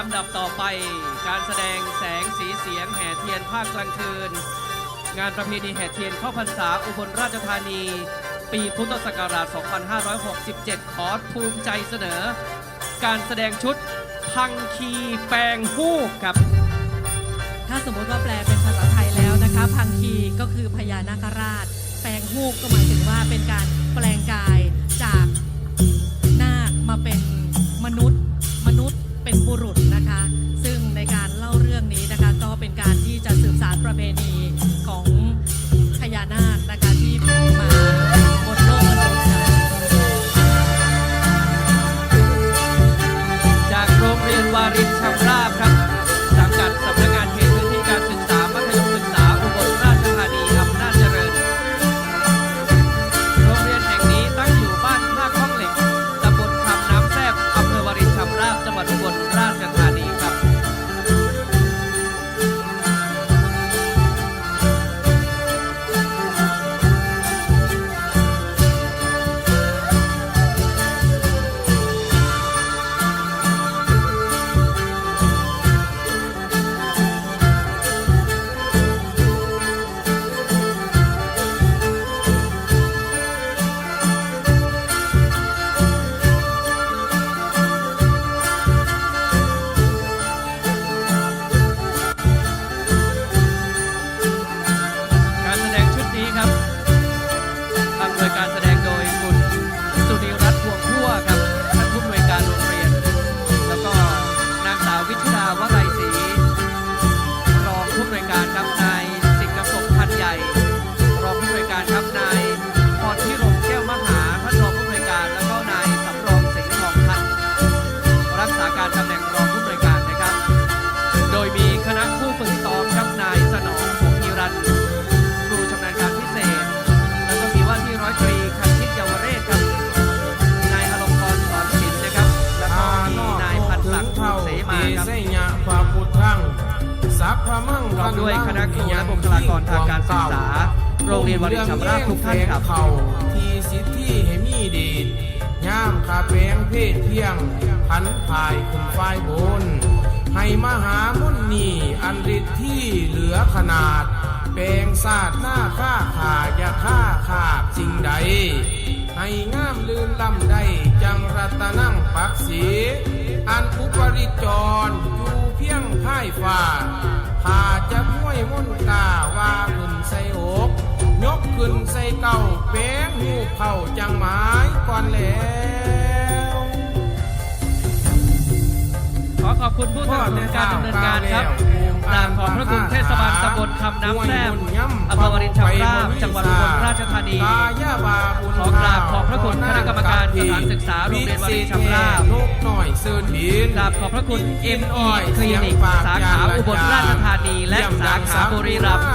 ลำดับต่อไป การแสดงแสงสีเสียงแห่เทียนภาคกลางคืน งานประเพณีแห่เทียนเข้าพรรษาอุบลราชธานี ปีพุทธศักราช 2567 ขอภูมิใจเสนอ การแสดงชุดพังคีแปลงฮูกครับ ถ้าสมมติว่าแปลเป็นภาษาไทยแล้วนะคะ พังคีก็คือพญานาคราช แปลงฮูกก็หมายถึงว่าเป็นการแปลงกายจากนาคมาเป็นมนุษย์ เป็นบุรุษนะคะ ซึ่งในการเล่าเรื่องนี้นะคะก็เป็นการที่จะสืบสารประเพณี ครับเสยะพระพุทธังสัพพมังพร้อมด้วยคณะครูและบุคลากรทางการศึกษา โรงเรียนวรินชำราบทุกท่านครับเขาทีสิทธิให้มีเดชย่ามขาแปงเพศเที่ยง พันภายขึ้นฝ่ายบน ให้มหามุนนีอันฤทธิ์ที่เหลือขนาดแปลงศาสตร์หน้าค่าขาอย่าค่าขาดสิ่งใด ให้งามลืนลำได้จังรัตนั่งปักสี อันอุปริจรอยู่เพียงพ่ายฝ่าพาจะห้วยมุ่นตาว่าขึ้นใส่อกยกขึ้นใส่เก่าแป้งหูเผาจังหมายก่อนแล้ว ขอบคุณผู้สนับสนุนการดำเนินงานครับกราบขอบพระคุณเทศบาลตำบลคำน้ำแซมอำเภอวารินชำราบจังหวัดอุบลราชธานีขอกราบขอบพระคุณคณะกรรมการสถานศึกษาโรงเรียนวารินชำราบนกหน่อยเซินบินกราบขอบพระคุณ ME คลินิกสาขาอุบลราชธานีและสาขาบุรีรัมย์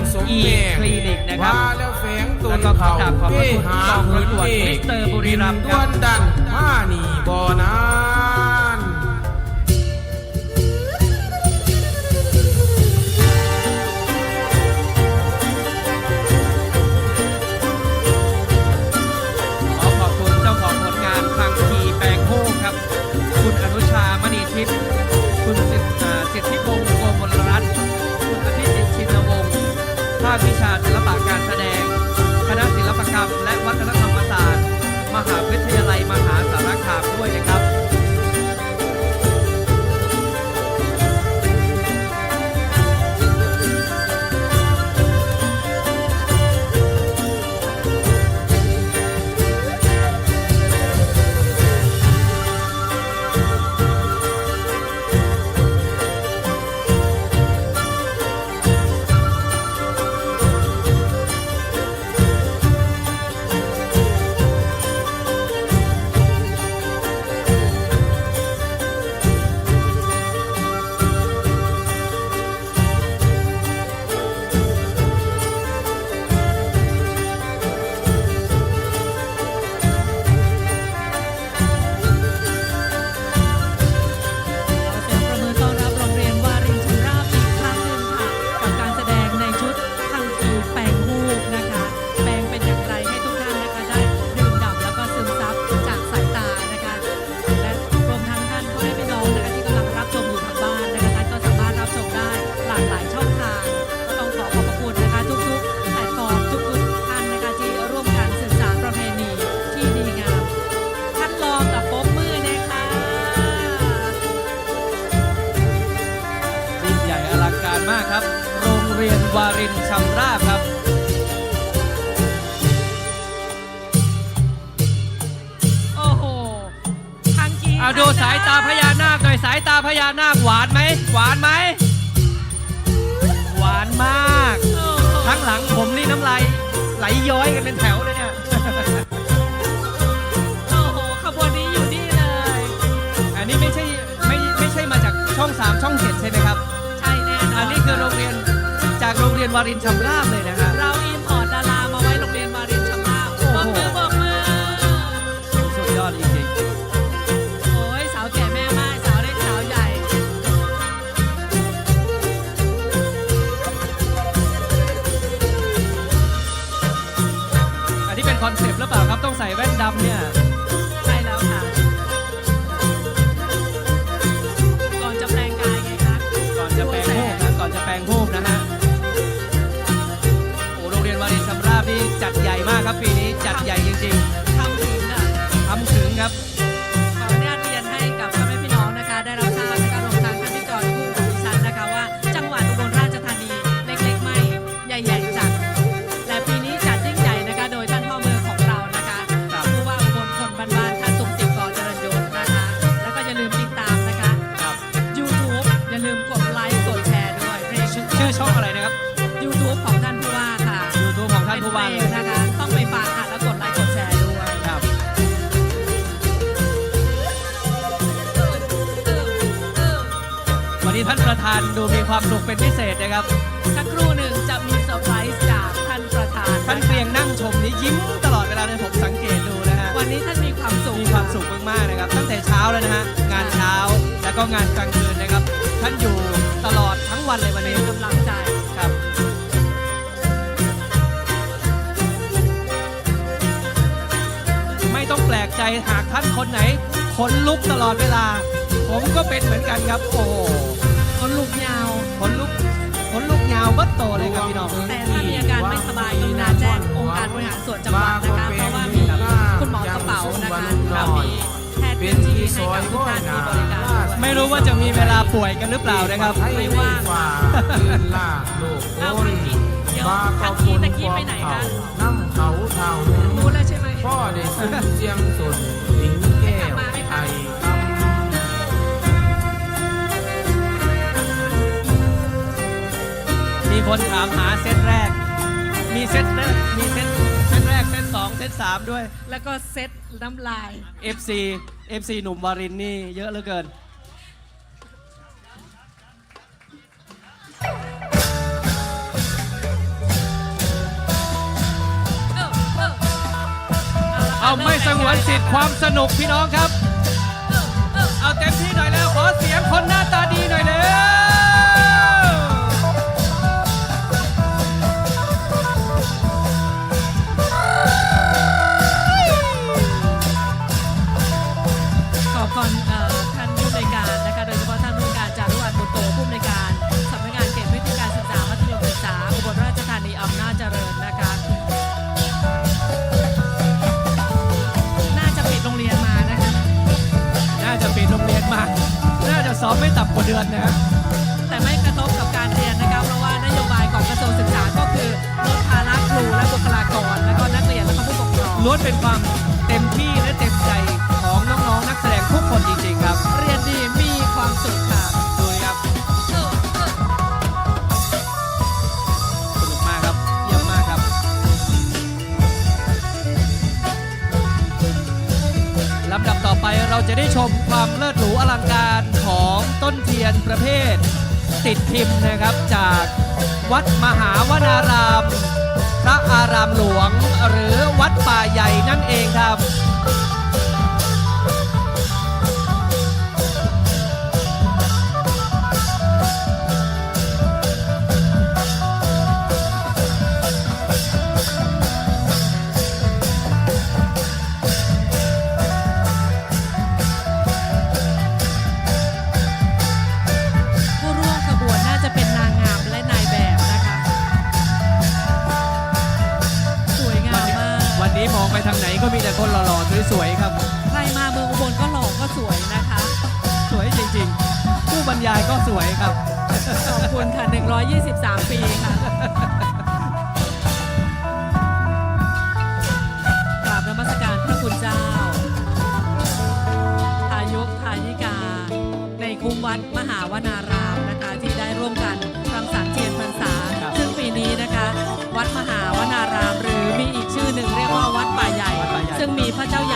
ME คลินิกนะครับแล้วก็ขอกราบขอบพระคุณหากองเงินตรวจมิสเตอร์บุรีรัมย์ครับด้วนดันมานีบอนา หาวิท พญานาคหน่อยสายตาพญานาคหวานไหมหวานไหมหวานมากโอ้โหทั้งหลังผมนี่น้ำลายไหลย้อยกันเป็นแถวเลยเนี่ยโอ้โหขบวนนี้อยู่นี่เลย อันนี้ไม่ใช่ไม่ไม่ใช่มาจากช่อง3ช่อง7ใช่ไหมครับ ใช่แน่นอนอัอันนี้คือโรงเรียนจากโรงเรียนวารินชำราบเลยานผู้ว่า เป็นเพลงนะคะ ต้องไปฟังค่ะ แล้วกดไลค์กดแชร์ด้วย ครับ วันนี้ท่านประธานดูมีความสุขเป็นพิเศษนะครับ สักครู่หนึ่งจะมีเซอร์ไพรส์จากท่านประธานท่านเพียงนั่งชมนี้ยิ้มตลอดเวลาเลยผมสังเกตดูนะฮะ วันนี้ท่านมีความสุขมีความสุขมากๆนะครับ ตั้งแต่เช้าแล้วนะฮะ งานเช้าแล้วก็งานกลางคืนนะครับ ท่านอยู่ตลอดทั้งวันเลยวันเป็นี้ นกำลังใจ ใจหากท่านคนไหนขนลุกตลอดเวลา ผมก็เป็นเหมือนกันครับ โอ้โหคนลูกยาวขนลุกขนลุกยาวเบัดโตเลยครับพี่น้อง แต่ถ้ามีอาการไม่สบายกรุณาแจ้งองค์การบริหารส่วนจังหวัดนะคะ เพราะว่ามีคุณหมอกระเป๋านะคะแล้วมีแพทย์พื้นที่ให้กับทุกท่านมีบริการด้วยไม่รู้ว่าจะมีเวลาป่วยกันหรือเปล่านะครับ ไม่ว่างฝ่าคืนลากโลกเอาโอนไปกินเดี๋ยวทางกี้ตะกี้ไปไหนคะน้ำเขาเท่ารู้แล้วใช่ไหม พ่อได้ซึ้งเสียงสนหญิงแก้วไทยคำมีคนถามหาเซตแรก มีเซตแรกมีเซตเซตแรก เซตสองเซตสามด้วย แล้วก็เซ็ตน้ำลาย FC FC หนุ่มวารินนี่เยอะเหลือเกิน เอาไม่สงวนสิทธิ์ความสนุกพี่น้องครับ เอาเต็มที่หน่อยแล้วขอเสียงคนหน้าตาดี ซ้อมไม่ต่ำกว่าเดือนนะครับแต่ไม่กระทบกับการเรียนนะคะเพราะว่านโยบายของกระทรวงศึกษาก็คือลดภาระครูและบุคลากร และก็นักเรียนและก็ผู้ปกครองล้วนเป็นความเต็มที่และเต็มใจของน้องๆนักแสดงทุกคนจริงๆครับ เรียนดีมีความสุข เราจะได้ชมความเลิศหรูอลังการของต้นเทียนประเภท ติดพิมพ์นะครับจากวัดมหาวนาราม พระอารามหลวง หรือวัดป่าใหญ่นั่นเองครับ ยนะคะสวยจริงๆผู้บรรยายก็สวยครับ ขอบคุณค่ะ 123 ปีค่ะกราบนมัสการพระคุณเจ้าทายกทายิกา ในคุ้มวัดมหาวนารามนะคะ ที่ได้ร่วมกันรังสรรค์เทียนพรรษาครับซึ่งปีนี้นะคะ วัดมหาวนาราม หรือมีอีกชื่อหนึ่งเรียกว่าวัดป่าใหญ่วัดป่าใหญ่ซึ่งมีพระเจ้าใหญ่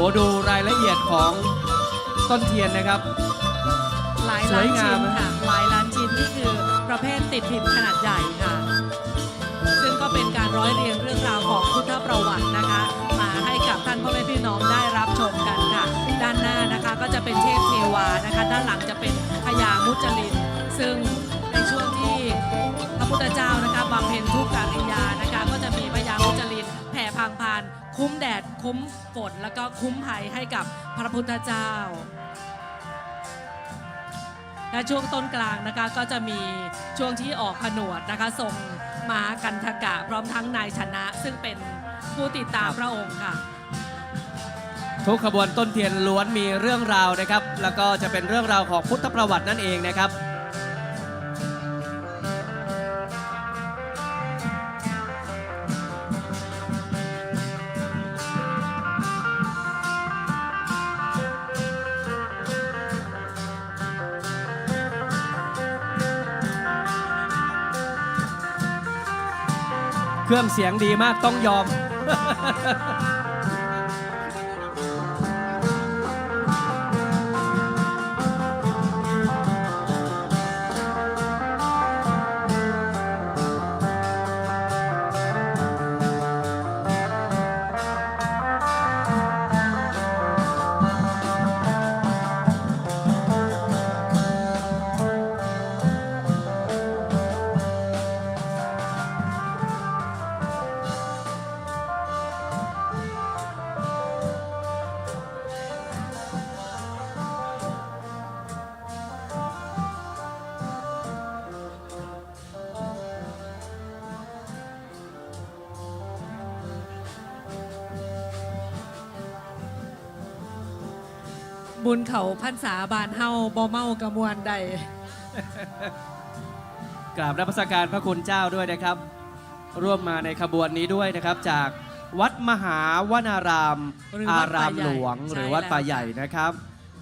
โอ้ดูรายละเอียดของต้นเทียนนะครับ หลายสล้าวยนงาชิ้ม นค่ะ หลายล้านชิ้นนี่คือประเภทติดพิมพ์ขนาดใหญ่ค่ะ ซึ่งก็เป็นการร้อยเรียงเรื่องราวของพุทธประวัตินะคะ มาให้กับท่านพ่อแม่พี่น้องได้รับชมกันค่ะ ด้านหน้านะคะก็จะเป็นเทพเทวานะคะ ด้านหลังจะเป็นพญามุจลิน ซึ่งในช่วงที่พระพุทธเจ้านะคะบำเพ็ญทุกขกิริยานะคะ ก็จะมีพญามุจลินแผ่พังพาน คุ้มแดดคุ้มฝนแล้วก็คุ้มภัยให้กับพระพุทธเจ้า และช่วงต้นกลางนะคะก็จะมีช่วงที่ออกผนวดนะคะส่งม้ากันทกะพร้อมทั้งนายชนะ ซึ่งเป็นผู้ติดตามพระองค์ค่ะ ทุกขบวนต้นเทียนล้วนมีเรื่องราวนะครับ แล้วก็จะเป็นเรื่องราวของพุทธประวัตินั่นเองนะครับ เครื่องเสียงดีมากต้องยอม บุญเขาพันษาบานเฮาบ่เมากระมวลใด กราบรับประสการพระคุณเจ้าด้วยนะครับ ร่วมมาในขบวนนี้ด้วยนะครับ จากวัดมหาวนาราม หรือวัอาดราป่ามใหญ่หลวงใช่หรือวัดแล้วป่าใหญ่ค่ะนะครับ